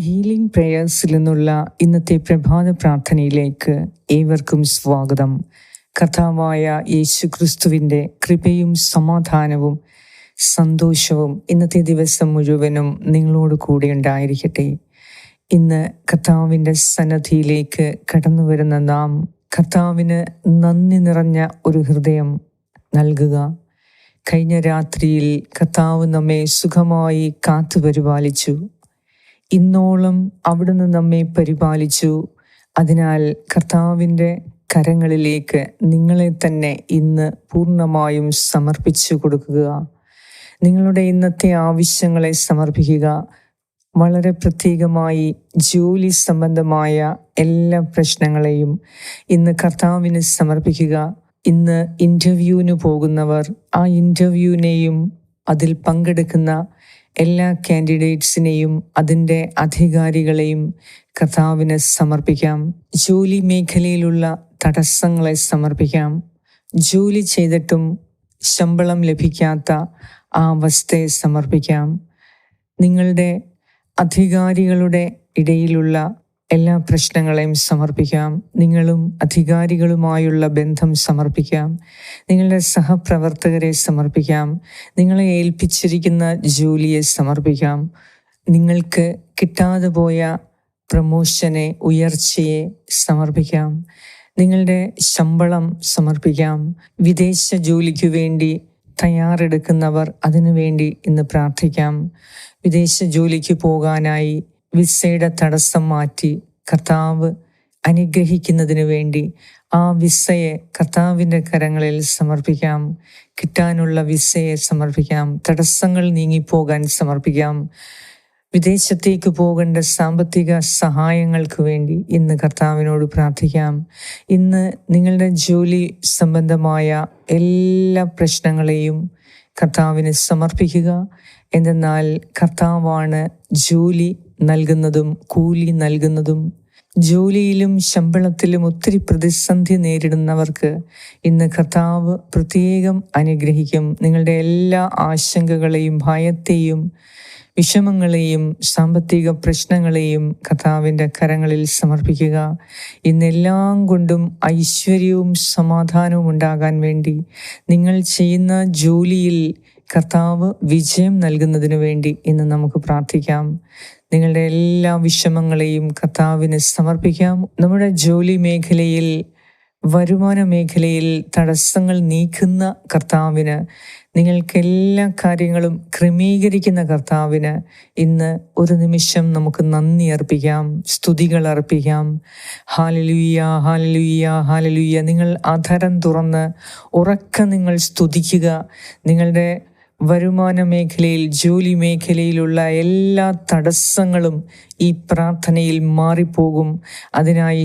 Healing പ്രേയേഴ്സിൽ നിന്നുള്ള ഇന്നത്തെ പ്രഭാത പ്രാർത്ഥനയിലേക്ക് ഏവർക്കും സ്വാഗതം. കഥാവായ യേശു ക്രിസ്തുവിന്റെ കൃപയും സമാധാനവും സന്തോഷവും ഇന്നത്തെ ദിവസം മുഴുവനും നിങ്ങളോട് കൂടെ ഉണ്ടായിരിക്കട്ടെ. ഇന്ന് കർത്താവിന്റെ സന്നദ്ധിയിലേക്ക് കടന്നു വരുന്ന നാം കർത്താവിന് നന്ദി നിറഞ്ഞ ഒരു ഹൃദയം നൽകുക. കഴിഞ്ഞ രാത്രിയിൽ കർത്താവ് നമ്മെ സുഖമായി കാത്തു പരിപാലിച്ചു ഇന്നോളം അവിടുന്ന് നമ്മെ പരിപാലിച്ചു. അതിനാൽ കർത്താവിന്റെ കരങ്ങളിലേക്ക് നിങ്ങളെ തന്നെ ഇന്ന് പൂർണമായും സമർപ്പിച്ചു കൊടുക്കുക. നിങ്ങളുടെ ഇന്നത്തെ ആവശ്യങ്ങളെ സമർപ്പിക്കുക. വളരെ പ്രത്യേകമായി ജോലി സംബന്ധമായ എല്ലാ പ്രശ്നങ്ങളെയും ഇന്ന് കർത്താവിന് സമർപ്പിക്കുക. ഇന്ന് ഇന്റർവ്യൂവിന് പോകുന്നവർ ആ ഇന്റർവ്യൂവിനെയും അതിൽ പങ്കെടുക്കുന്ന എല്ലാ കാൻഡിഡേറ്റ്സിനെയും അതിന്റെ അധികാരികളെയും കർത്താവിന് സമർപ്പിക്കാം. ജോലി മേഖലയിലുള്ള തടസ്സങ്ങളെ സമർപ്പിക്കാം. ജോലി ചെയ്തിട്ടും ശമ്പളം ലഭിക്കാത്ത ആ അവസ്ഥയെ സമർപ്പിക്കാം. നിങ്ങളുടെ അധികാരികളുടെ ഇടയിലുള്ള എല്ലാ പ്രശ്നങ്ങളെയും സമർപ്പിക്കാം. നിങ്ങളും അധികാരികളുമായുള്ള ബന്ധം സമർപ്പിക്കാം. നിങ്ങളുടെ സഹപ്രവർത്തകരെ സമർപ്പിക്കാം. നിങ്ങളെ ഏൽപ്പിച്ചിരിക്കുന്ന ജോലിയെ സമർപ്പിക്കാം. നിങ്ങൾക്ക് കിട്ടാതെ പോയ പ്രമോഷനെ ഉയർച്ചയെ സമർപ്പിക്കാം. നിങ്ങളുടെ ശമ്പളം സമർപ്പിക്കാം. വിദേശ ജോലിക്കു വേണ്ടി തയ്യാറെടുക്കുന്നവർ അതിനുവേണ്ടി ഇന്ന് പ്രാർത്ഥിക്കാം. വിദേശ ജോലിക്ക് പോകാനായി വിസയുടെ തടസ്സം മാറ്റി കർത്താവ് അനുഗ്രഹിക്കുന്നതിന് വേണ്ടി ആ വിസയെ കർത്താവിന്റെ കരങ്ങളിൽ സമർപ്പിക്കാം. കിട്ടാനുള്ള വിസയെ സമർപ്പിക്കാം. തടസ്സങ്ങൾ നീങ്ങിപ്പോകാൻ സമർപ്പിക്കാം. വിദേശത്തേക്ക് പോകേണ്ട സാമ്പത്തിക സഹായങ്ങൾക്ക് വേണ്ടി ഇന്ന് കർത്താവിനോട് പ്രാർത്ഥിക്കാം. ഇന്ന് നിങ്ങളുടെ ജോലി സംബന്ധമായ എല്ലാ പ്രശ്നങ്ങളെയും കർത്താവിന് സമർപ്പിക്കുക. എന്തെന്നാൽ കർത്താവാണ് ജോലി നൽകുന്നതും കൂലി നൽകുന്നതും ജോലിയിലും ശമ്പളത്തിലും ഒത്തിരി പ്രതിസന്ധി നേരിടുന്നവർക്ക് ഇന്ന് കർത്താവ് പ്രത്യേകം അനുഗ്രഹിക്കും. നിങ്ങളുടെ എല്ലാ ആശങ്കകളെയും ഭയത്തെയും വിഷമങ്ങളെയും സാമ്പത്തിക പ്രശ്നങ്ങളെയും കർത്താവിന്റെ കരങ്ങളിൽ സമർപ്പിക്കുക. ഇന്നെല്ലാം കൊണ്ടും ഐശ്വര്യവും സമാധാനവും ഉണ്ടാകാൻ വേണ്ടി നിങ്ങൾ ചെയ്യുന്ന ജോലിയിൽ കർത്താവ് വിജയം നൽകുന്നതിന് വേണ്ടി ഇന്ന് നമുക്ക് പ്രാർത്ഥിക്കാം. നിങ്ങളുടെ എല്ലാ വിഷമങ്ങളെയും കർത്താവിന് സമർപ്പിക്കാം. നമ്മുടെ ജോലി മേഖലയിൽ വരുമാന മേഖലയിൽ തടസ്സങ്ങൾ നീക്കുന്ന കർത്താവിന് നിങ്ങൾക്ക് എല്ലാ കാര്യങ്ങളും ക്രമീകരിക്കുന്ന കർത്താവിന് ഇന്ന് ഒരു നിമിഷം നമുക്ക് നന്ദി അർപ്പിക്കാം സ്തുതികൾ അർപ്പിക്കാം. ഹാലലുയ്യ ഹാലലുയ്യ ഹാലലുയ്യ നിങ്ങൾ അധരം തുറന്ന് ഉറക്ക നിങ്ങൾ സ്തുതിക്കുക. നിങ്ങളുടെ വരുമാന മേഖലയിൽ ജോലി മേഖലയിലുള്ള എല്ലാ തടസ്സങ്ങളും ഈ പ്രാർത്ഥനയിൽ മാറിപ്പോകും. അതിനായി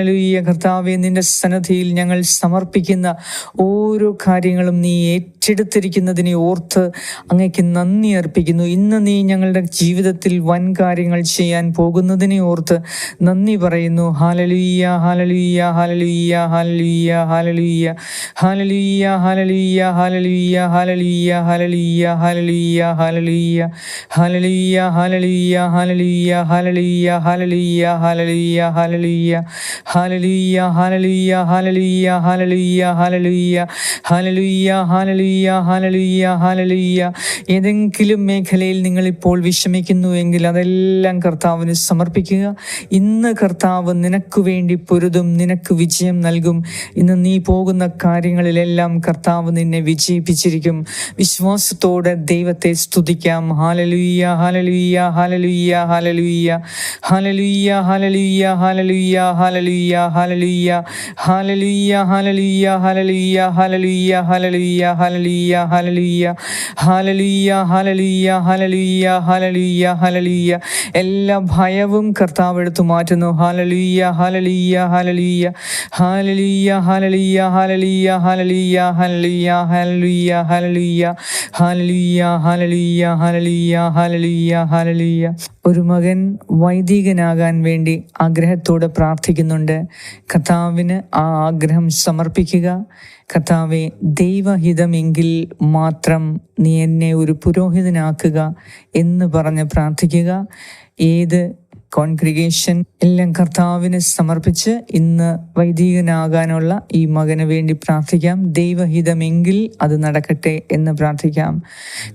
കർത്താവെ നിന്റെ സന്നദ്ധിയിൽ ഞങ്ങൾ സമർപ്പിക്കുന്ന ഓരോ കാര്യങ്ങളും നീ ഏറ്റെടുത്തിരിക്കുന്നതിനെ ഓർത്ത് അങ്ങയ്ക്ക് നന്ദി അർപ്പിക്കുന്നു ഇന്ന് നീ ഞങ്ങളുടെ ജീവിതത്തിൽ വൻ കാര്യങ്ങൾ ചെയ്യാൻ പോകുന്നതിനെ ഓർത്ത് നന്ദി പറയുന്നു ഹാലലുയ്യ ഹാലലുയ്യ ഹാലലുയ്യ ഹാലലുയ്യ ഹാലലുയ്യ ഹാലലുയ്യ ഹാലലുയ്യ ഹാലലുയ്യ ഹാലലുയ്യ ഹാലലുയ്യ ഹാലലുയ്യ ഹാലലുയ്യ ഹാലലുയ്യ ഹാലലുയ്യ ഹാലലുയ്യ ഹാലലുയ്യ ഹാലലുയ്യ ഹാലലുയ്യ ഹാലലുയ്യ ഹാലലുയ്യ ഹാലലുയ്യ ഹാലലുയ്യ ഹാലലുയ്യ ഹാലലുയ്യ ഹാലലുയ്യ ഹാലലുയ്യ ഹാലലുയ്യ ഹാലലുയ്യ ഏതെങ്കിലും മേഖലയിൽ നിങ്ങൾ ഇപ്പോൾ വിഷമിക്കുന്നു എങ്കിൽ അതെല്ലാം കർത്താവിന് സമർപ്പിക്കുക. ഇന്ന് കർത്താവ് നിനക്ക് വേണ്ടി പൊരുതും നിനക്ക് വിജയം നൽകും. ഇന്ന് നീ പോകുന്ന കാര്യങ്ങളിലെല്ലാം കർത്താവ് നിന്നെ വിജയിപ്പിച്ചിരിക്കും. വിശ്വാസത്തോടെ ദൈവത്തെ സ്തുതിക്കാം. ഹാലലുയ്യ ഹാലലുയ്യ ഹാലലുയ്യ ഹാലലുയ്യ ഹാലലുയ്യ ഹാലലുയ്യ ഹാലലുയ്യ ഹാലലുയ്യ ഹാലലുയ്യ ഹലലുയ്യ ഹലലുയ്യ ഹലലുയ്യ ഹലലുയ്യ ഹലലുയ്യ ഹലലുയ്യ ഹലലുയ്യ ഹലലുയ്യ ഹലലുയ്യ ഹലലുയ്യ ഹലലുയ്യ ഹലലുയ്യ ഹലലുയ്യ എല്ലാ ഭയവും കർത്താവ് എടുത്തു മാറ്റുന്നു ഹാലലുയ്യ ഹാലലുയ്യ ഹാലലുയ്യ ഹാലലുയ്യ ഹാലലുയ്യ ഹാലലുയ്യ ഹാലലുയ്യ ഹാലലുയ്യ ഹാലലുയ്യ ഹാലലുയ്യ ഹാലലുയ്യ ഒരു മകൻ വൈദികനാകാൻ വേണ്ടി ആഗ്രഹത്തോടെ പ്രാർത്ഥിക്കുന്നുണ്ട് കർത്താവിന് ആ ആഗ്രഹം സമർപ്പിക്കുക. കർത്താവെ ദൈവഹിതമെങ്കിൽ മാത്രം നീ എന്നെ ഒരു പുരോഹിതനാക്കുക എന്ന് പറഞ്ഞ് പ്രാർത്ഥിക്കുക. ഏത് കോൺഗ്രിഗേഷൻ എല്ലാം കർത്താവിന് സമർപ്പിച്ച് ഇന്ന് വൈദികനാകാനുള്ള ഈ മകന് വേണ്ടി പ്രാർത്ഥിക്കാം. ദൈവഹിതമെങ്കിൽ അത് നടക്കട്ടെ എന്ന് പ്രാർത്ഥിക്കാം.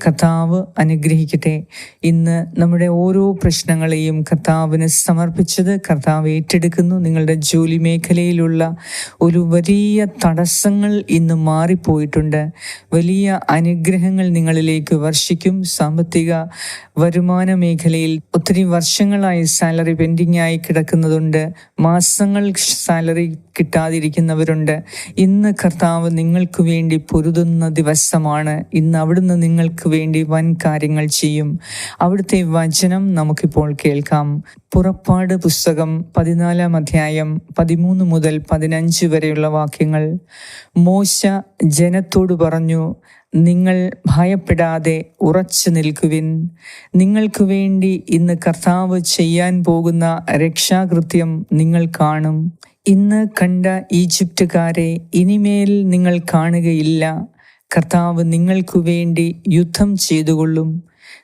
കർത്താവ് അനുഗ്രഹിക്കട്ടെ. ഇന്ന് നമ്മുടെ ഓരോ പ്രശ്നങ്ങളെയും കർത്താവിന് സമർപ്പിച്ചത് കർത്താവ് ഏറ്റെടുക്കുന്നു. നിങ്ങളുടെ ജോലി മേഖലയിലുള്ള ഒരു വലിയ തടസ്സങ്ങൾ ഇന്ന് മാറിപ്പോയിട്ടുണ്ട്. വലിയ അനുഗ്രഹങ്ങൾ നിങ്ങളിലേക്ക് വർഷിക്കും. സാമ്പത്തിക വരുമാന മേഖലയിൽ ഒത്തിരി വർഷങ്ങളായി സാലറി പെൻഡിങ് ആയി കിടക്കുന്നതുണ്ട്. മാസങ്ങൾ സാലറി കിട്ടാതിരിക്കുന്നവരുണ്ട്. ഇന്ന് കർത്താവ് നിങ്ങൾക്ക് വേണ്ടി പൊരുതുന്ന ദിവസമാണ്. ഇന്ന് അവിടുന്ന് നിങ്ങൾക്ക് വേണ്ടി വൻ കാര്യങ്ങൾ ചെയ്യും. അവിടുത്തെ വചനം നമുക്കിപ്പോൾ കേൾക്കാം. പുറപ്പാട് പുസ്തകം പതിനാലാം അധ്യായം പതിമൂന്ന് മുതൽ പതിനഞ്ച് വരെയുള്ള വാക്യങ്ങൾ. മോശ ജനത്തോട് പറഞ്ഞു നിങ്ങൾ ഭയപ്പെടാതെ ഉറച്ചു നിൽക്കുവിൻ. നിങ്ങൾക്ക് വേണ്ടി ഇന്ന് കർത്താവ് ചെയ്യാൻ പോകുന്ന രക്ഷാകൃത്യം നിങ്ങൾ കാണും. ഇന്ന് കണ്ട ഈജിപ്തുകാരെ ഇനിമേൽ നിങ്ങൾ കാണുകയില്ല. കർത്താവ് നിങ്ങൾക്കു വേണ്ടി യുദ്ധം ചെയ്തുകൊള്ളും.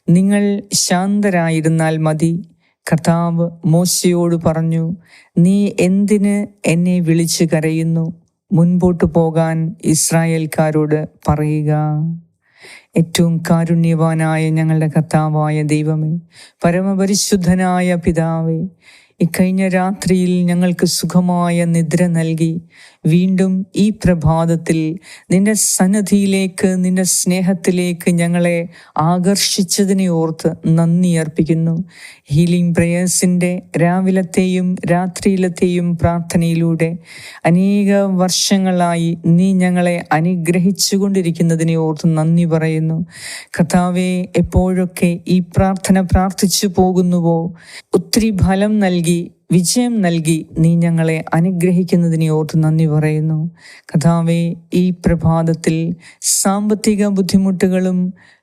നിങ്ങൾ ശാന്തരായിരുന്നാൽ മതി. കർത്താവ് മോശയോട് പറഞ്ഞു നീ എന്തിന് എന്നെ വിളിച്ചു കരയുന്നു? മുൻപോട്ട് പോകാൻ ഇസ്രായേൽക്കാരോട് പറയുക. ഏറ്റവും കാരുണ്യവാനായ ഞങ്ങളുടെ കർത്താവായ ദൈവമേ പരമപരിശുദ്ധനായ പിതാവേ ഇക്കഴിഞ്ഞ രാത്രിയിൽ ഞങ്ങൾക്ക് സുഖമായ നിദ്ര നൽകി വീണ്ടും ഈ പ്രഭാതത്തിൽ നിന്റെ സന്നദ്ധിയിലേക്ക് നിന്റെ സ്നേഹത്തിലേക്ക് ഞങ്ങളെ ആകർഷിച്ചതിനെ ഓർത്ത് നന്ദി അർപ്പിക്കുന്നു. ഹീലിംഗ് പ്രേയേഴ്സിന്റെ രാവിലത്തെയും രാത്രിയിലത്തെയും പ്രാർത്ഥനയിലൂടെ അനേക വർഷങ്ങളായി നീ ഞങ്ങളെ അനുഗ്രഹിച്ചു കൊണ്ടിരിക്കുന്നതിനെ ഓർത്ത് നന്ദി പറയുന്നു. കഥാവെ എപ്പോഴൊക്കെ ഈ പ്രാർത്ഥന പ്രാർത്ഥിച്ചു പോകുന്നുവോ ഒത്തിരി ഫലം നൽകി വിജയം നൽകി നീ ഞങ്ങളെ അനുഗ്രഹിക്കുന്നതിനെ ഓർത്ത് നന്ദി പറയുന്നു. കഥാവെ ഈ പ്രഭാതത്തിൽ സാമ്പത്തിക ബുദ്ധിമുട്ടുകളും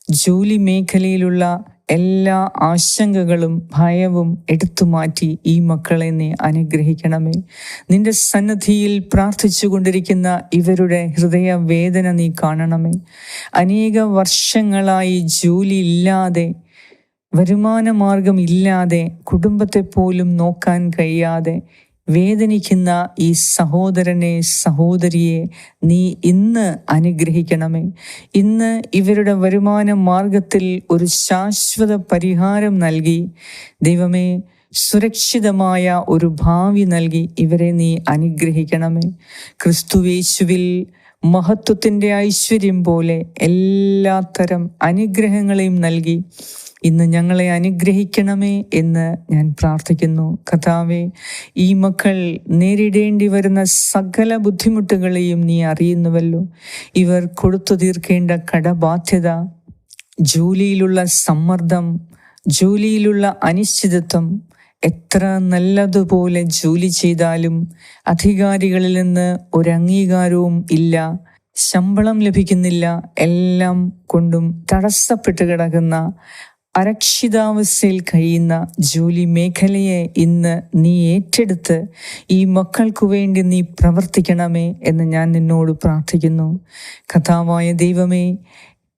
ജോലി മേഖലയിലുള്ള എല്ലാ ആശങ്കകളും ഭയവും എടുത്തു മാറ്റി ഈ മക്കളെ നീ അനുഗ്രഹിക്കണമേ. നിന്റെ സന്നദ്ധിയിൽ പ്രാർത്ഥിച്ചു കൊണ്ടിരിക്കുന്ന ഇവരുടെ ഹൃദയ വേദന നീ കാണണമേ. അനേക വർഷങ്ങളായി ജോലി ഇല്ലാതെ വരുമാന മാർഗം ഇല്ലാതെ കുടുംബത്തെ പോലും നോക്കാൻ കഴിയാതെ വേദനിക്കുന്ന ഈ സഹോദരനെ സഹോദരിയെ നീ ഇന്ന് അനുഗ്രഹിക്കണമേ. ഇന്ന് ഇവരുടെ വരുമാന മാർഗത്തിൽ ഒരു ശാശ്വത പരിഹാരം നൽകി. ദൈവമേ സുരക്ഷിതമായ ഒരു ഭാവി നൽകി ഇവരെ നീ അനുഗ്രഹിക്കണമേ. ക്രിസ്തുവേശുവിൽ മഹത്വത്തിന്റെ ഐശ്വര്യം പോലെ എല്ലാത്തരം അനുഗ്രഹങ്ങളെയും നൽകി. ഇന്ന് ഞങ്ങളെ അനുഗ്രഹിക്കണമേ എന്ന് ഞാൻ പ്രാർത്ഥിക്കുന്നു. കഥാവെ ഈ മക്കൾ നേരിടേണ്ടി വരുന്ന സകല ബുദ്ധിമുട്ടുകളെയും നീ അറിയുന്നുവല്ലോ. ഇവർ കൊടുത്തു തീർക്കേണ്ട കടബാധ്യത ജോലിയിലുള്ള സമ്മർദ്ദം ജോലിയിലുള്ള അനിശ്ചിതത്വം എത്ര നല്ലതുപോലെ ജോലി ചെയ്താലും അധികാരികളിൽ നിന്ന് ഒരു അംഗീകാരവും ഇല്ല ശമ്പളം ലഭിക്കുന്നില്ല എല്ലാം കൊണ്ടും തടസ്സപ്പെട്ട് കിടക്കുന്ന അരക്ഷിതാവസ്ഥയിൽ കഴിയുന്ന ജോലി മേഖലയെ ഇന്ന് നീ ഏറ്റെടുത്ത് ഈ മക്കൾക്കു വേണ്ടി നീ പ്രവർത്തിക്കണമേ എന്ന് ഞാൻ നിന്നോട് പ്രാർത്ഥിക്കുന്നു. കഥാവായ ദൈവമേ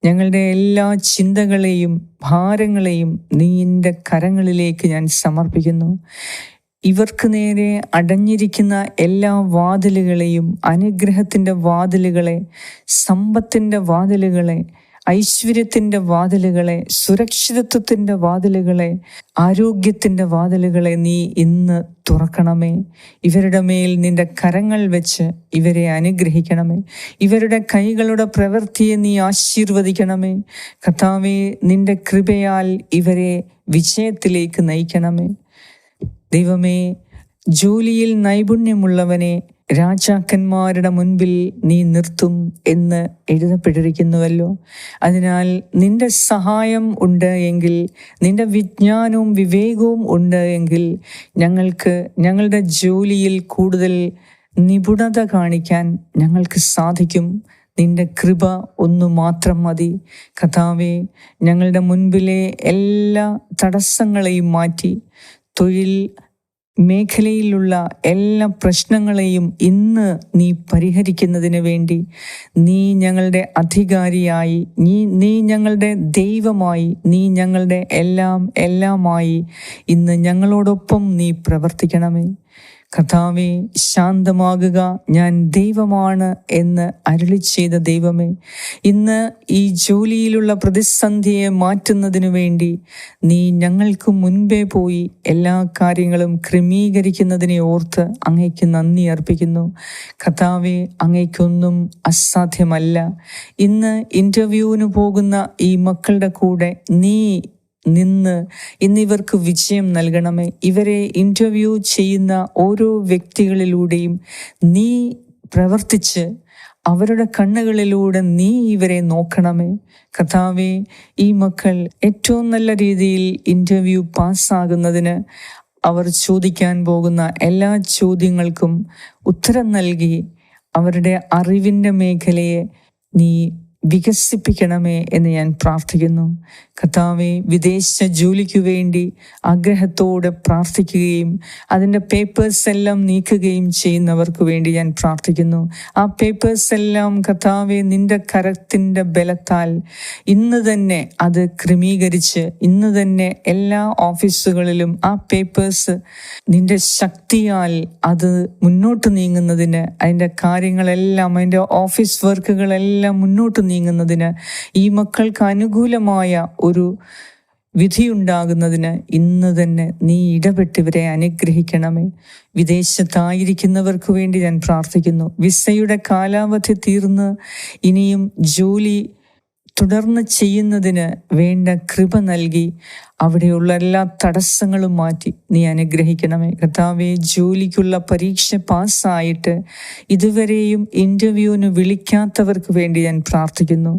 ഞങ്ങളുടെ എല്ലാ ചിന്തകളെയും ഭാരങ്ങളെയും നീന്റെ കരങ്ങളിലേക്ക് ഞാൻ സമർപ്പിക്കുന്നു. ഇവർക്ക് നേരെ അടഞ്ഞിരിക്കുന്ന എല്ലാ വാതിലുകളെയും അനുഗ്രഹത്തിന്റെ വാതിലുകളെ സമ്പത്തിന്റെ വാതിലുകളെ ഐശ്വര്യത്തിന്റെ വാതിലുകളെ സുരക്ഷിതത്വത്തിന്റെ വാതിലുകളെ ആരോഗ്യത്തിന്റെ വാതിലുകളെ നീ ഇന്ന് തുറക്കണമേ. ഇവരുടെ മേൽ നിന്റെ കരങ്ങൾ വെച്ച് ഇവരെ അനുഗ്രഹിക്കണമേ. ഇവരുടെ കൈകളുടെ പ്രവൃത്തിയെ നീ ആശീർവദിക്കണമേ. കഥാവെ നിന്റെ കൃപയാൽ ഇവരെ വിജയത്തിലേക്ക് നയിക്കണമേ. ദൈവമേ ജോലിയിൽ നൈപുണ്യമുള്ളവനെ രാജാക്കന്മാരുടെ മുൻപിൽ നീ നിർത്തും എന്ന് എഴുതപ്പെട്ടിരിക്കുന്നുവല്ലോ. അതിനാൽ നിന്റെ സഹായം ഉണ്ട് എങ്കിൽ നിന്റെ വിജ്ഞാനവും വിവേകവും ഉണ്ട് എങ്കിൽ ഞങ്ങൾക്ക് ഞങ്ങളുടെ ജോലിയിൽ കൂടുതൽ നിപുണത കാണിക്കാൻ ഞങ്ങൾക്ക് സാധിക്കും. നിന്റെ കൃപ ഒന്നു മാത്രം മതി. കഥാവെ ഞങ്ങളുടെ മുൻപിലെ എല്ലാ തടസ്സങ്ങളെയും മാറ്റി. തൊഴിൽ മേഖലയിലുള്ള എല്ലാ പ്രശ്നങ്ങളെയും ഇന്ന് നീ പരിഹരിക്കുന്നതിന് വേണ്ടി നീ ഞങ്ങളുടെ അധികാരിയായി നീ നീ ഞങ്ങളുടെ ദൈവമായി നീ ഞങ്ങളുടെ എല്ലാം എല്ലാമായി ഇന്ന് ഞങ്ങളോടൊപ്പം നീ പ്രവർത്തിക്കണമേ. കഥാവെ ശാന്തമാകുക. ഞാൻ ദൈവമാണ് എന്ന് അരുളി ചെയ്ത ദൈവമേ ഇന്ന് ഈ ജോലിയിലുള്ള പ്രതിസന്ധിയെ മാറ്റുന്നതിനു വേണ്ടി നീ ഞങ്ങൾക്ക് മുൻപേ പോയി എല്ലാ കാര്യങ്ങളും ക്രമീകരിക്കുന്നതിനെ ഓർത്ത് അങ്ങയ്ക്ക് നന്ദി അർപ്പിക്കുന്നു. കർത്താവെ അങ്ങയ്ക്കൊന്നും അസാധ്യമല്ല. ഇന്ന് ഇന്റർവ്യൂവിന് പോകുന്ന ഈ മക്കളുടെ കൂടെ നീ നിന്ന് ഇന്നിവർക്ക് വിജയം നൽകണമേ. ഇവരെ ഇന്റർവ്യൂ ചെയ്യുന്ന ഓരോ വ്യക്തികളിലൂടെയും നീ പ്രവർത്തിച്ച് അവരുടെ കണ്ണുകളിലൂടെ നീ ഇവരെ നോക്കണമേ. കഥാവെ ഈ മക്കൾ ഏറ്റവും നല്ല രീതിയിൽ ഇന്റർവ്യൂ പാസ്സാകുന്നതിന് അവർ ചോദിക്കാൻ പോകുന്ന എല്ലാ ചോദ്യങ്ങൾക്കും ഉത്തരം നൽകി അവരുടെ അറിവിന്റെ മേഖലയെ നീ വികസിപ്പിക്കണമേ എന്ന് ഞാൻ പ്രാർത്ഥിക്കുന്നു. കർത്താവെ വിദേശ ജോലിക്ക് വേണ്ടി ആഗ്രഹത്തോടെ പ്രാർത്ഥിക്കുകയും അതിന്റെ പേപ്പേഴ്സ് എല്ലാം നീക്കുകയും ചെയ്യുന്നവർക്ക് വേണ്ടി ഞാൻ പ്രാർത്ഥിക്കുന്നു. ആ പേപ്പേഴ്സ് എല്ലാം കർത്താവെ നിന്റെ കരത്തിന്റെ ബലത്താൽ ഇന്ന് തന്നെ അത് ക്രമീകരിച്ച് ഇന്ന് തന്നെ എല്ലാ ഓഫീസുകളിലും ആ പേപ്പേഴ്സ് നിന്റെ ശക്തിയാൽ അത് മുന്നോട്ട് നീങ്ങുന്നതിന് അതിന്റെ കാര്യങ്ങളെല്ലാം അതിന്റെ ഓഫീസ് വർക്കുകളെല്ലാം മുന്നോട്ട് നീങ്ങുന്നതിന് ഈ മക്കൾക്ക് അനുകൂലമായ ഒരു വിധിയുണ്ടാകുന്നതിന് ഇന്ന് തന്നെ നീ ഇടപെട്ടിവരെ അനുഗ്രഹിക്കണമേ. വിദേശത്തായിരിക്കുന്നവർക്ക് വേണ്ടി ഞാൻ പ്രാർത്ഥിക്കുന്നു. വിസയുടെ കാലാവധി തീർന്ന് ഇനിയും ജോലി തുടർന്ന് ചെയ്യുന്നതിന് വേണ്ട കൃപ നൽകി അവിടെയുള്ള എല്ലാ തടസ്സങ്ങളും മാറ്റി നീ അനുഗ്രഹിക്കണമേ. കർത്താവെ ജോലിക്കുള്ള പരീക്ഷ പാസ്സായിട്ട് ഇതുവരെയും ഇന്റർവ്യൂവിന് വിളിക്കാത്തവർക്ക് വേണ്ടി ഞാൻ പ്രാർത്ഥിക്കുന്നു.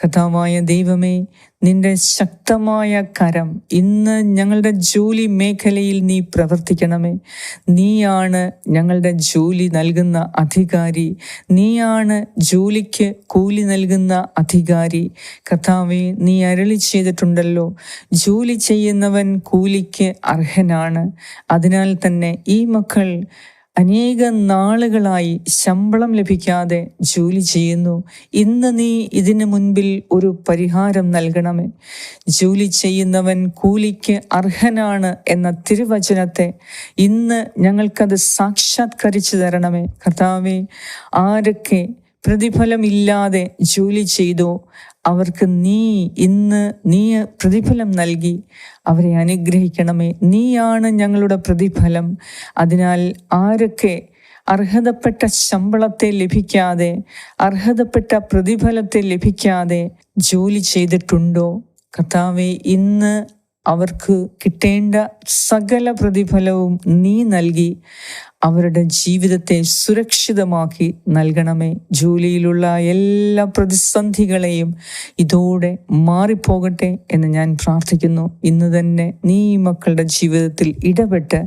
കർത്താവായ ദൈവമേ നിന്റെ ശക്തമായ കരം ഇന്ന് ഞങ്ങളുടെ ജോലി മേഖലയിൽ നീ പ്രവർത്തിക്കണമേ. നീയാണ് ഞങ്ങളുടെ ജോലി നൽകുന്ന അധികാരി. നീയാണ് ജോലിക്ക് കൂലി നൽകുന്ന അധികാരി. കഥാവെ നീ അരളി ചെയ്തിട്ടുണ്ടല്ലോ. ജോലി ചെയ്യുന്നവൻ കൂലിക്ക് അർഹനാണ്. അതിനാൽ തന്നെ ഈ മക്കൾ അനേക നാളുകളായി ശമ്പളം ലഭിക്കാതെ ജോലി ചെയ്യുന്നു. ഇന്ന് നീ ഇതിനു മുൻപിൽ ഒരു പരിഹാരം നൽകണമേ. ജോലി ചെയ്യുന്നവൻ കൂലിക്ക് അർഹനാണ് എന്ന തിരുവചനത്തെ ഇന്ന് ഞങ്ങൾക്കത് സാക്ഷാത്കരിച്ചു തരണമേ. കർത്താവെ ആരൊക്കെ പ്രതിഫലമില്ലാതെ ജോലി ചെയ്തോ. അവർക്ക് നീ ഇന്ന് നീ പ്രതിഫലം നൽകി. അവരെ അനുഗ്രഹിക്കണമേ. നീയാണ് ഞങ്ങളുടെ പ്രതിഫലം. അതിനാൽ ആരൊക്കെ അർഹതപ്പെട്ട ശമ്പളത്തെ ലഭിക്കാതെ അർഹതപ്പെട്ട പ്രതിഫലത്തെ ലഭിക്കാതെ ജോലി ചെയ്തിട്ടുണ്ടോ? കർത്താവെ ഇന്ന് അവർക്ക് കിട്ടേണ്ട സകല പ്രതിഫലവും നീ നൽകി. അവരുടെ ജീവിതത്തെ സുരക്ഷിതമാക്കി നൽകണമേ. ജോലിയിലുള്ള എല്ലാ പ്രതിസന്ധികളെയും ഇതോടെ മാറിപ്പോകട്ടെ എന്ന് ഞാൻ പ്രാർത്ഥിക്കുന്നു. ഇന്ന് തന്നെ നീ മക്കളുടെ ജീവിതത്തിൽ ഇടപെട്ട്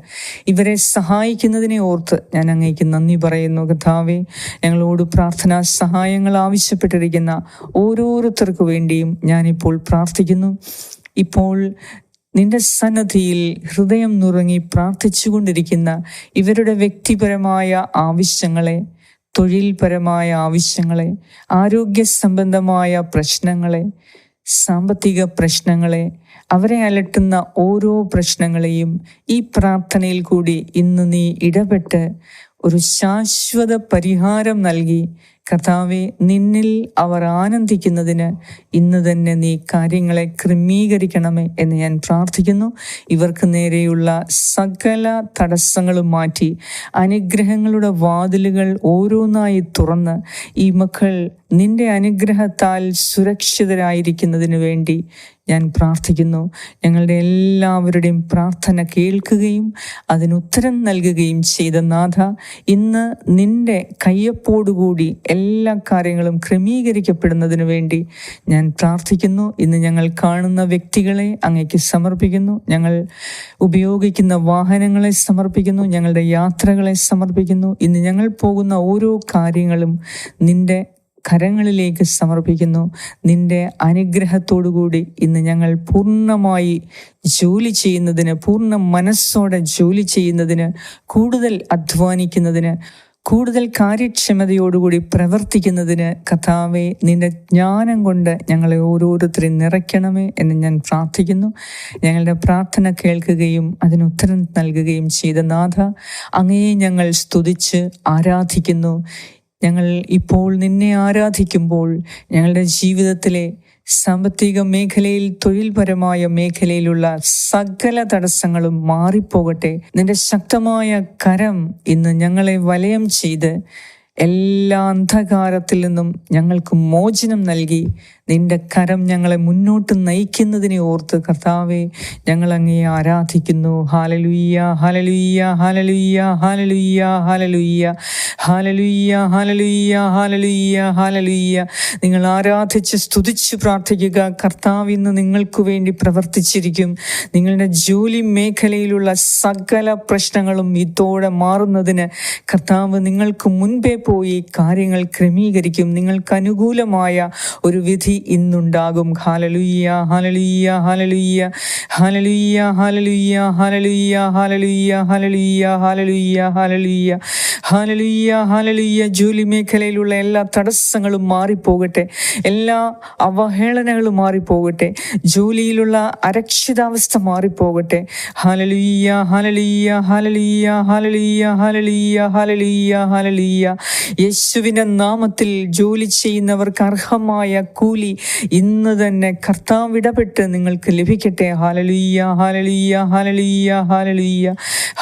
ഇവരെ സഹായിക്കുന്നതിനെ ഓർത്ത് ഞാൻ അങ്ങേക്ക് നന്ദി പറയുന്നു. കഥാവെ ഞങ്ങളോട് പ്രാർത്ഥനാ സഹായങ്ങൾ ആവശ്യപ്പെട്ടിരിക്കുന്ന ഓരോരുത്തർക്കു വേണ്ടിയും ഞാനിപ്പോൾ പ്രാർത്ഥിക്കുന്നു. ഇപ്പോൾ നിന്റെ സന്നദ്ധിയിൽ ഹൃദയം നുറങ്ങി പ്രാർത്ഥിച്ചുകൊണ്ടിരിക്കുന്ന ഇവരുടെ വ്യക്തിപരമായ ആവശ്യങ്ങളെ തൊഴിൽപരമായ ആവശ്യങ്ങളെ ആരോഗ്യ സംബന്ധമായ പ്രശ്നങ്ങളെ സാമ്പത്തിക പ്രശ്നങ്ങളെ അവരെ അലട്ടുന്ന ഓരോ പ്രശ്നങ്ങളെയും ഈ പ്രാർത്ഥനയിൽ കൂടി ഇന്ന് നീ ഇടപെട്ട് ഒരു ശാശ്വത പരിഹാരം നൽകി കർത്താവെ നിന്നിൽ അവർ ആനന്ദിക്കുന്നതിന് ഇന്ന് തന്നെ നീ കാര്യങ്ങളെ ക്രമീകരിക്കണമേ എന്ന് ഞാൻ പ്രാർത്ഥിക്കുന്നു. ഇവർക്ക് നേരെയുള്ള സകല തടസ്സങ്ങളും മാറ്റി അനുഗ്രഹങ്ങളുടെ വാതിലുകൾ ഓരോന്നായി തുറന്ന് ഈ മക്കൾ നിന്റെ അനുഗ്രഹത്താൽ സുരക്ഷിതരായിരിക്കുന്നതിന് വേണ്ടി ഞാൻ പ്രാർത്ഥിക്കുന്നു. ഞങ്ങളുടെ എല്ലാവരുടെയും പ്രാർത്ഥന കേൾക്കുകയും അതിന് ഉത്തരം നൽകുകയും ചെയ്ത നാഥ ഇന്ന് നിന്റെ കയ്യൊപ്പോടുകൂടി എല്ലാ കാര്യങ്ങളും ക്രമീകരിക്കപ്പെടുന്നതിന് വേണ്ടി ഞാൻ പ്രാർത്ഥിക്കുന്നു. ഇന്ന് ഞങ്ങൾ കാണുന്ന വ്യക്തികളെ അങ്ങേക്ക് സമർപ്പിക്കുന്നു. ഞങ്ങൾ ഉപയോഗിക്കുന്ന വാഹനങ്ങളെ സമർപ്പിക്കുന്നു. ഞങ്ങളുടെ യാത്രകളെ സമർപ്പിക്കുന്നു. ഇന്ന് ഞങ്ങൾ പോകുന്ന ഓരോ കാര്യങ്ങളും നിന്റെ കരങ്ങളിലേക്ക് സമർപ്പിക്കുന്നു. നിന്റെ അനുഗ്രഹത്തോടുകൂടി ഇന്ന് ഞങ്ങൾ പൂർണമായി ജോലി ചെയ്യുന്നതിന് പൂർണ മനസ്സോടെ ജോലി ചെയ്യുന്നതിന് കൂടുതൽ അധ്വാനിക്കുന്നതിന് കൂടുതൽ കാര്യക്ഷമതയോടുകൂടി പ്രവർത്തിക്കുന്നതിന് കഥാവെ നിന്റെ ജ്ഞാനം കൊണ്ട് ഞങ്ങളെ ഓരോരുത്തരെയും നിറയ്ക്കണമേ എന്ന് ഞാൻ പ്രാർത്ഥിക്കുന്നു. ഞങ്ങളുടെ പ്രാർത്ഥന കേൾക്കുകയും അതിന് ഉത്തരം നൽകുകയും ചെയ്ത നാഥ അങ്ങയെ ഞങ്ങൾ സ്തുതിച്ച് ആരാധിക്കുന്നു. ഞങ്ങൾ ഇപ്പോൾ നിന്നെ ആരാധിക്കുമ്പോൾ ഞങ്ങളുടെ ജീവിതത്തിലെ സാമ്പത്തിക മേഖലയിൽ തൊഴിൽപരമായ മേഖലയിലുള്ള സകല തടസ്സങ്ങളും മാറിപ്പോകട്ടെ. നിന്റെ ശക്തമായ കരം ഇന്ന് ഞങ്ങളെ വലയം ചെയ്ത് എല്ലാ അന്ധകാരത്തിൽ നിന്നും ഞങ്ങൾക്ക് മോചനം നൽകി. നിന്റെ കരം ഞങ്ങളെ മുന്നോട്ട് നയിക്കുന്നതിനെ ഓർത്ത് കർത്താവെ ഞങ്ങൾ അങ്ങേ ആരാധിക്കുന്നു. ഹാലലുയ്യ ഹാലലുയ്യ ഹാലലുയ്യ ഹാലലുയ്യ ഹാലലുയ്യ ഹാലലുയ്യ ഹാലലുയ്യ ഹാലലുയ്യ ഹാലലുയ്യ നിങ്ങൾ ആരാധിച്ച് സ്തുതിച്ച് പ്രാർത്ഥിക്കുക. കർത്താവ് ഇന്ന് നിങ്ങൾക്ക് വേണ്ടി പ്രവർത്തിച്ചിരിക്കും. നിങ്ങളുടെ ജോലി മേഖലയിലുള്ള സകല പ്രശ്നങ്ങളും ഇതോടെ മാറുന്നതിന് കർത്താവ് നിങ്ങൾക്ക് മുൻപേ പോയി കാര്യങ്ങൾ ക്രമീകരിക്കും. നിങ്ങൾക്ക് അനുകൂലമായ ഒരു വിധി ഇന്നുണ്ടാകും. ഹാലലുയ്യ ഹാലലുയ്യ ഹാലലുയ്യ ഹാലലുയ്യ ഹാലലുയ്യ ഹാലലുയ്യ ഹാലലുയ്യ ഹാലലുയ്യ ഹാലലുയ്യ ഹാലലുയ്യ ഹാലലുയ്യ ഹാലലുയ്യ ജോലി മേഖലയിലുള്ള എല്ലാ തടസ്സങ്ങളും മാറിപ്പോകട്ടെ എല്ലാ അവഹേളനകളും മാറിപ്പോകട്ടെ ജോലിയിലുള്ള അരക്ഷിതാവസ്ഥ മാറിപ്പോകട്ടെ ഹാലലുയ്യ ഹാലലുയ്യ ഹാലലുയ്യ ഹാലലുയ്യ ഹാലലുയ്യ ഹാലലുയ്യ ഹാലലുയ്യ യേശുവിന്റെ നാമത്തിൽ ജോലി ചെയ്യുന്നവർക്ക് അർഹമായ കൂലി ഇന്ന് തന്നെ കർത്താവ് ഇടപെട്ട് നിങ്ങൾക്ക് ലഭിക്കട്ടെ ഹാലലുയ്യ ഹാലലുയ്യ ഹാലലുയ്യ ഹാലലുയ്യ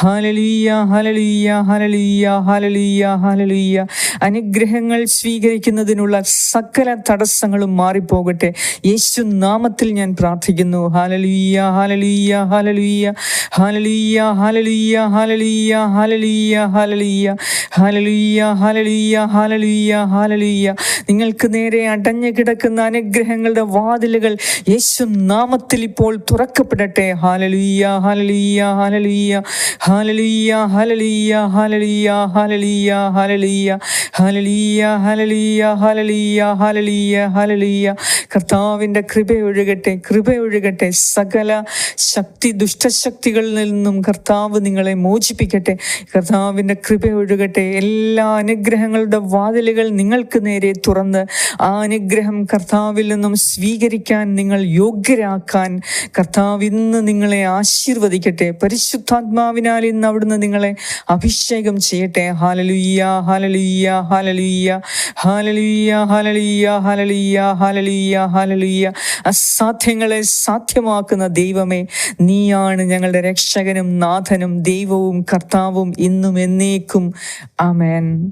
ഹാലലുയ്യ ഹാലലുയ്യ ഹാലലുയ്യ ഹാലലുയ്യ ഹാലലുയ്യ ഹാലലുയ്യ അനുഗ്രഹങ്ങൾ സ്വീകരിക്കുന്നതിനുള്ള സകല തടസ്സങ്ങളും മാറിപ്പോകട്ടെ. യേശു നാമത്തിൽ ഞാൻ പ്രാർത്ഥിക്കുന്നു. ഹാലലുയ്യ ഹാലലുയ്യ ഹാലലുയ്യ ഹാലലുയ്യ ഹാലലുയ്യ ഹാലലുയ്യ ഹാലലുയ്യ ഹാലലുയ്യ ഹാലലുയ്യ ഹാലലുയ്യ ഹാലലുയ്യ ഹാലലുയ്യ നിങ്ങൾക്ക് നേരെ അടഞ്ഞു കിടക്കുന്ന അനുഗ്രഹങ്ങളുടെ വാതിലുകൾ യേശു നാമത്തിൽ ഇപ്പോൾ തുറക്കപ്പെടട്ടെ. ഹാലലുയ്യ ഹാലലുയ്യ ഹാലലുയ്യ ഹാലലുയ്യ ഹാലലുയ്യ ഹാലലുയ്യ ഹാലലുയ്യ ഹലലിയ ഹലലിയ ഹലലിയ ഹലലിയ ഹലലിയ കർത്താവിന്റെ കൃപ ഒഴുകട്ടെ കൃപ ഒഴുകട്ടെ. സകല ശക്തി ദുഷ്ടശക്തികളിൽ നിന്നും കർത്താവ് നിങ്ങളെ മോചിപ്പിക്കട്ടെ. കർത്താവിന്റെ കൃപ ഒഴുകട്ടെ. എല്ലാ അനുഗ്രഹങ്ങളുടെ വാതിലുകൾ നിങ്ങൾക്ക് നേരെ തുറന്ന് ആ അനുഗ്രഹം കർത്താവിൽ നിന്നും സ്വീകരിക്കാൻ നിങ്ങൾ യോഗ്യരാക്കാൻ കർത്താവ് ഇന്ന് നിങ്ങളെ ആശീർവദിക്കട്ടെ. പരിശുദ്ധാത്മാവിനാൽ ഇന്ന് അവിടുന്ന് നിങ്ങളെ അഭിഷേകം ചെയ്യട്ടെ. അസാധ്യങ്ങളെ സാധ്യമാക്കുന്ന ദൈവമേ നീയാണ് ഞങ്ങളുടെ രക്ഷകനും നാഥനും ദൈവവും കർത്താവും ഇന്നും എന്നേക്കും. ആമേൻ.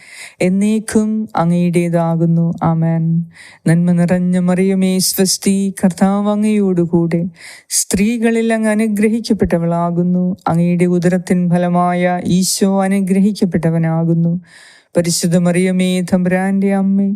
എന്നേക്കും അങ്ങയുടേതാകുന്നു. ആമേൻ. നന്മ നിറഞ്ഞ മറിയമേ സ്വസ്തി കർത്താവ് അങ്ങയോടുകൂടെ. സ്ത്രീകളിൽ അങ്ങ് അനുഗ്രഹിക്കപ്പെട്ടവളാകുന്നു. അങ്ങയുടെ ഉദരത്തിൻ ഫലമായ ഈശോ അനുഗ്രഹിക്കപ്പെട്ടവനാകുന്നു. പരിശുദ്ധ മറിയമേ തമ്പുരാന്റെ അമ്മേ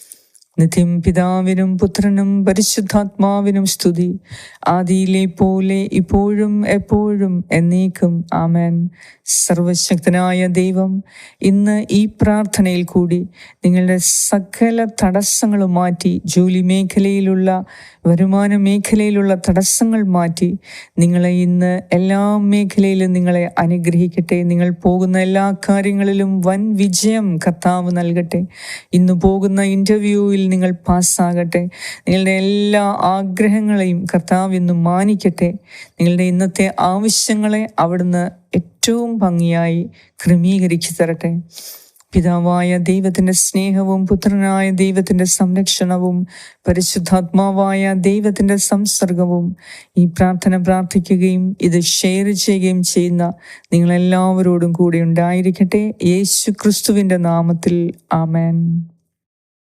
നിത്യം പിതാവിനും പുത്രനും പരിശുദ്ധാത്മാവിനും സ്തുതി. ആദിയിലെ പോലെ ഇപ്പോഴും എപ്പോഴും എന്നേക്കും. ആമേൻ. സർവശക്തനായ ദൈവം ഇന്ന് ഈ പ്രാർത്ഥനയിൽ കൂടി നിങ്ങളുടെ സകല തടസ്സങ്ങളും മാറ്റി ജോലി മേഖലയിലുള്ള വരുമാന മേഖലയിലുള്ള തടസ്സങ്ങൾ മാറ്റി നിങ്ങളെ ഇന്ന് എല്ലാ മേഖലയിലും നിങ്ങളെ അനുഗ്രഹിക്കട്ടെ. നിങ്ങൾ പോകുന്ന എല്ലാ കാര്യങ്ങളിലും വൻ വിജയം കർത്താവ് നൽകട്ടെ. ഇന്ന് പോകുന്ന ഇന്റർവ്യൂവിൽ നിങ്ങൾ പാസ്സാകട്ടെ. നിങ്ങളുടെ എല്ലാ ആഗ്രഹങ്ങളെയും കർത്താവ് ഇന്ന് മാനിക്കട്ടെ. നിങ്ങളുടെ ഇന്നത്തെ ആവശ്യങ്ങളെ അവിടുന്ന് ഏറ്റവും ഭംഗിയായി ക്രമീകരിച്ചു തരട്ടെ. പിതാവായ ദൈവത്തിന്റെ സ്നേഹവും പുത്രനായ ദൈവത്തിന്റെ സംരക്ഷണവും പരിശുദ്ധാത്മാവായ ദൈവത്തിന്റെ സംസർഗവും ഈ പ്രാർത്ഥന പ്രാർത്ഥിക്കുകയും ഇത് ഷെയർ ചെയ്യുകയും ചെയ്യുന്ന നിങ്ങളെല്ലാവരോടും കൂടെ ഉണ്ടായിരിക്കട്ടെ. യേശു ക്രിസ്തുവിന്റെ നാമത്തിൽ. ആമേൻ.